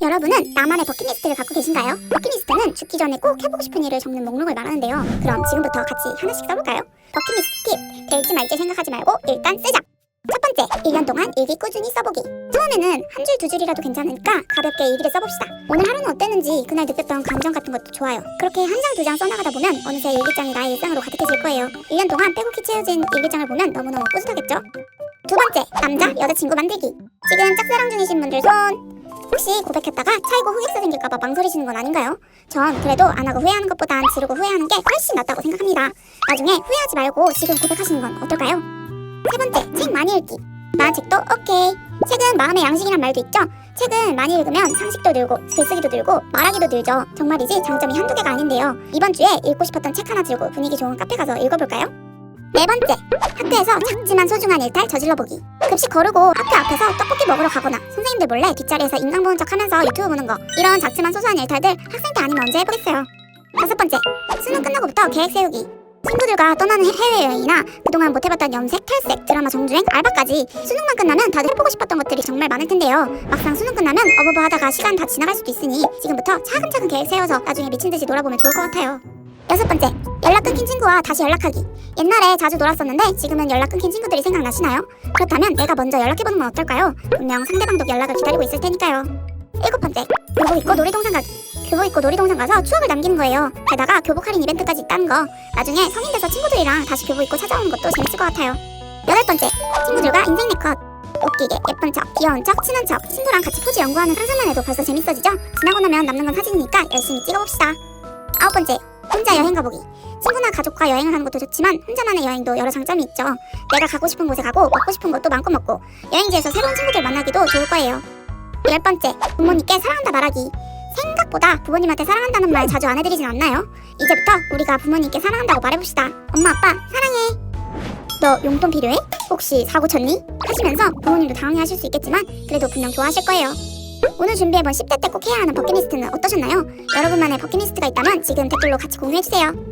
여러분은 나만의 버킷리스트를 갖고 계신가요? 버킷리스트는 죽기 전에 꼭 해보고 싶은 일을 적는 목록을 말하는데요. 그럼 지금부터 같이 하나씩 써볼까요? 버킷리스트 팁! 될지 말지 생각하지 말고 일단 쓰자! 첫 번째, 1년 동안 일기 꾸준히 써보기. 처음에는 한 줄 두 줄이라도 괜찮으니까 가볍게 일기를 써봅시다. 오늘 하루는 어땠는지 그날 느꼈던 감정 같은 것도 좋아요. 그렇게 한 장 두 장 써나가다 보면 어느새 일기장이 나의 일상으로 가득해질 거예요. 1년 동안 빼곡히 채워진 일기장을 보면 너무너무 뿌듯하겠죠? 두 번째, 남자, 여자친구 만들기. 지금 짝사랑 중이신 분들 손! 혹시 고백했다가 차이고 흑역사 생길까봐 망설이시는 건 아닌가요? 전 그래도 안 하고 후회하는 것보단 지르고 후회하는 게 훨씬 낫다고 생각합니다. 나중에 후회하지 말고 지금 고백하시는 건 어떨까요? 세 번째, 책 많이 읽기. 나 책도 오케이. 책은 마음의 양식이란 말도 있죠? 책은 많이 읽으면 상식도 늘고 글쓰기도 늘고 말하기도 늘죠. 정말이지 장점이 한두 개가 아닌데요. 이번 주에 읽고 싶었던 책 하나 들고 분위기 좋은 카페 가서 읽어볼까요? 네 번째, 학교에서 작지만 소중한 일탈 저질러 보기. 급식 거르고 학교 앞에서 떡볶이 먹으러 가거나 선생님들 몰래 뒷자리에서 인강 보는 척 하면서 유튜브 보는 거. 이런 작지만 소소한 일탈들 학생 때 아니면 언제 해보겠어요. 다섯 번째, 수능 끝나고부터 계획 세우기. 친구들과 떠나는 해- 해외여행이나 그동안 못 해봤던 염색, 탈색, 드라마 정주행, 알바까지 수능만 끝나면 다들 해보고 싶었던 것들이 정말 많을 텐데요. 막상 수능 끝나면 어버버 하다가 시간 다 지나갈 수도 있으니 지금부터 차근차근 계획 세워서 나중에 미친 듯이 놀아보면 좋을 것 같아요. 여섯 번째, 연락 끊긴 친구와 다시 연락하기. 옛날에 자주 놀았었는데 지금은 연락 끊긴 친구들이 생각나시나요? 그렇다면 내가 먼저 연락해보는 건 어떨까요? 분명 상대방도 연락을 기다리고 있을 테니까요. 일곱 번째, 교복 입고 놀이동산 가기. 교복 입고 놀이동산 가서 추억을 남기는 거예요. 게다가 교복 할인 이벤트까지 있다는 거. 나중에 성인 돼서 친구들이랑 다시 교복 입고 찾아오는 것도 재밌을 것 같아요. 여덟 번째, 친구들과 인생 네컷. 웃기게, 예쁜 척, 귀여운 척, 친한 척, 친구랑 같이 포즈 연구하는 상상만 해도 벌써 재밌어지죠? 지나고 나면 남는 건 사진이니까 열심히 찍어봅시다. 아홉 번째, 혼자 여행 가보기. 친구나 가족과 여행을 하는 것도 좋지만 혼자만의 여행도 여러 장점이 있죠. 내가 가고 싶은 곳에 가고 먹고 싶은 것도 마음껏 먹고 여행지에서 새로운 친구들 만나기도 좋을 거예요. 열 번째, 부모님께 사랑한다 말하기. 생각보다 부모님한테 사랑한다는 말 자주 안 해드리진 않나요? 이제부터 우리가 부모님께 사랑한다고 말해봅시다. 엄마, 아빠, 사랑해. 너 용돈 필요해? 혹시 사고 쳤니? 하시면서 부모님도 당황해 하실 수 있겠지만 그래도 분명 좋아하실 거예요. 오늘 준비해본 10대 때 꼭 해야 하는 버킷리스트는 어떠셨나요? 여러분만의 버킷리스트가 있다면 지금 댓글로 같이 공유해주세요.